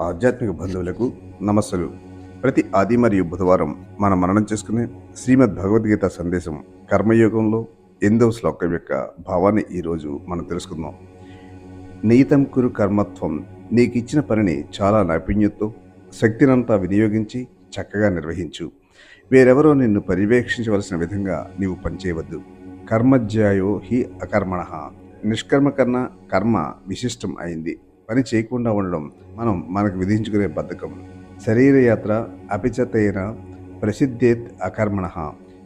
ఆధ్యాత్మిక బంధువులకు నమస్సులు. ప్రతి ఆది మరియు బుధవారం మనం మననం చేసుకునే శ్రీమద్ భగవద్గీత సందేశం కర్మయోగంలో ఎందో శ్లోకం యొక్క భావాన్ని ఈరోజు మనం తెలుసుకుందాం. నియతం కురు కర్మత్వం నీకు ఇచ్చిన పనిని చాలా నైపుణ్యంతో శక్తినంతా వినియోగించి చక్కగా నిర్వహించు. వేరెవరో నిన్ను పర్యవేక్షించవలసిన విధంగా నీవు పనిచేయవద్దు. కర్మజ్యాయో హి అకర్మణ. నిష్కర్మ కన్నా కర్మ విశిష్టం అయింది. పని చేయకుండా ఉండడం మనం మనకు విధించుకునే బద్ధకం. శరీరయాత్ర అపిచతైన ప్రసిద్ధేత్ అకర్మణ.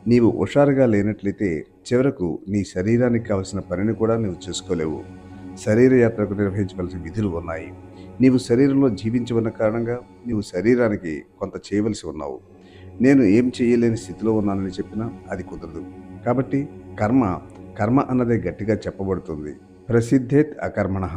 నీవు హుషారుగా లేనట్లయితే చివరకు నీ శరీరానికి కావలసిన పనిని కూడా నీవు చేసుకోలేవు. శరీరయాత్రకు నిర్వహించవలసిన విధులు ఉన్నాయి. నీవు శరీరంలో జీవించవన్న కారణంగా నీవు శరీరానికి కొంత చేయవలసి ఉన్నావు. నేను ఏం చేయలేని స్థితిలో ఉన్నానని చెప్పినా అది కుదరదు. కాబట్టి కర్మ కర్మ అన్నదే గట్టిగా చెప్పబడుతుంది. ప్రసిద్ధేత్ అకర్మణ.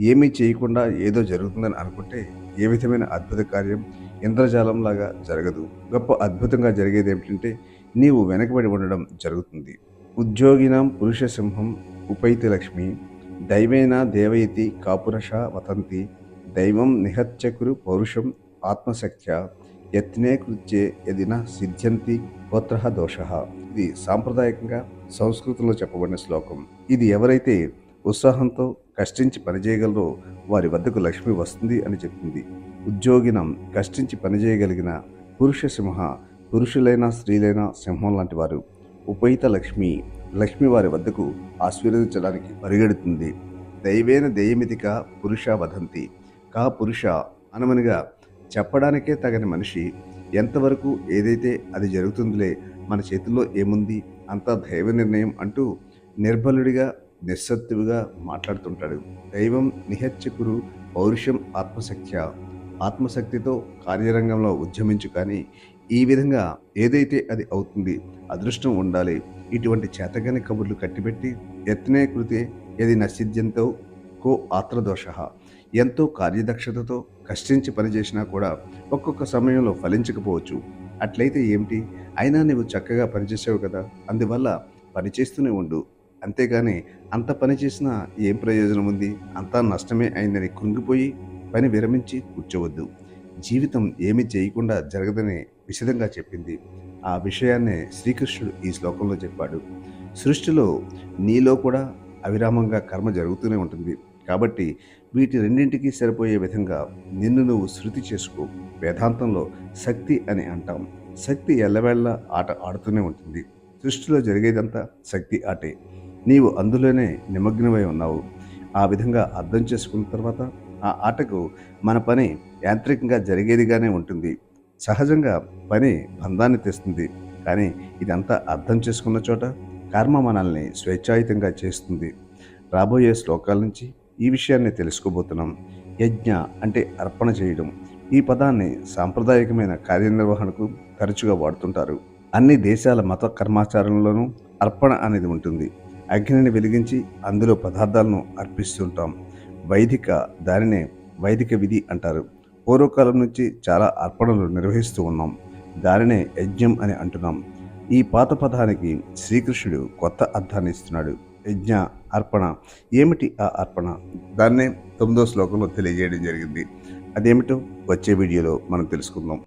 ఏమీ చేయకుండా ఏదో జరుగుతుందని అనుకుంటే ఏ విధమైన అద్భుత కార్యం ఇంద్రజాలంలాగా జరగదు. గొప్ప అద్భుతంగా జరిగేది ఏమిటంటే నీవు వెనకబడి ఉండడం జరుగుతుంది. ఉద్యోగినాం పురుష సింహం ఉపైతి లక్ష్మి దైవేన దేవయతి కాపురష వతంతి దైవం నిహత్యకురు పౌరుషం ఆత్మశక్త్య యత్నే కృత్యే యదిన సిద్ధ్యంతి గోత్ర దోష. ఇది సాంప్రదాయకంగా సంస్కృతంలో చెప్పబడిన శ్లోకం. ఇది ఎవరైతే ఉత్సాహంతో కష్టించి పనిచేయగలరో వారి వద్దకు లక్ష్మి వస్తుంది అని చెప్తుంది ఉద్యోగినం కష్టించి పనిచేయగలిగిన పురుష సింహ పురుషులైన స్త్రీలైన సింహం లాంటి వారు. ఉపయిత లక్ష్మి లక్ష్మి వారి వద్దకు ఆశీర్వదించడానికి పరిగెడుతుంది. దైవేన దయమితిక పురుష వదంతి. కా పురుష అనమనగా చెప్పడానికే తగని మనిషి. ఎంతవరకు ఏదైతే అది జరుగుతుందిలే మన చేతుల్లో ఏముంది అంతా దైవ నిర్ణయం అంటూ నిర్బలుడిగా నిస్సత్తువుగా మాట్లాడుతుంటాడు. దైవం నిహత్యకురు పౌరుషం ఆత్మశక్త్య ఆత్మశక్తితో కార్యరంగంలో ఉద్యమించు కానీ ఈ విధంగా ఏదైతే అది అవుతుంది అదృష్టం ఉండాలి. ఇటువంటి చేతగాని కబుర్లు కట్టిపెట్టి యత్నే కృతే ఏది నసిద్యంతో కో ఆత్రదోష. ఎంతో కార్యదక్షతతో కష్టించి పనిచేసినా కూడా ఒక్కొక్క సమయంలో ఫలించకపోవచ్చు. అట్లయితే ఏమిటి? అయినా నువ్వు చక్కగా పనిచేసావు కదా! అందువల్ల పనిచేస్తూనే ఉండు. అంతేగాని అంత పని చేసినా ఏం ప్రయోజనం ఉంది? అంతా నష్టమే అయిందని కృంగిపోయి పని విరమించి కూర్చోవద్దు. జీవితం ఏమి చేయకుండా జరగదని విశదంగా చెప్పింది. ఆ విషయాన్నే శ్రీకృష్ణుడు ఈ శ్లోకంలో చెప్పాడు. సృష్టిలో నీలో కూడా అవిరామంగా కర్మ జరుగుతూనే ఉంటుంది. కాబట్టి వీటి రెండింటికి సరిపోయే విధంగా నిన్ను నువ్వు శృతి చేసుకో. వేదాంతంలో శక్తి అని అంటాం. శక్తి ఎల్లవేళ్ళ ఆట ఆడుతూనే ఉంటుంది. సృష్టిలో జరిగేదంతా శక్తి ఆటే. నీవు అందులోనే నిమగ్నమై ఉన్నావు. ఆ విధంగా అర్థం చేసుకున్న తర్వాత ఆ ఆటకు మన పని యాంత్రికంగా జరిగేదిగానే ఉంటుంది. సహజంగా పని బంధాన్ని తెస్తుంది. కానీ ఇదంతా అర్థం చేసుకున్న చోట కర్మ మనల్ని స్వేచ్ఛాయుతంగా చేస్తుంది. రాబోయే శ్లోకాల నుంచి ఈ విషయాన్ని తెలుసుకోబోతున్నాం. యజ్ఞ అంటే అర్పణ చేయడం. ఈ పదాన్ని సాంప్రదాయకమైన కార్యనిర్వహణకు తరచుగా వాడుతుంటారు. అన్ని దేశాల మత కర్మాచారంలోనూ అర్పణ అనేది ఉంటుంది. అగ్నిని వెలిగించి అందులో పదార్థాలను అర్పిస్తుంటాం. వైదిక దానినే వైదిక విధి అంటారు. పూర్వకాలం నుంచి చాలా అర్పణలు నిర్వహిస్తూ ఉన్నాం. దానినే యజ్ఞం అని అంటున్నాం. ఈ పాత పదానికి శ్రీకృష్ణుడు కొత్త అర్థాన్ని ఇస్తున్నాడు. యజ్ఞ అర్పణ ఏమిటి ఆ అర్పణ? దాన్నే తొమ్మిదో శ్లోకంలో తెలియజేయడం జరిగింది. అదేమిటో వచ్చే వీడియోలో మనం తెలుసుకుందాం.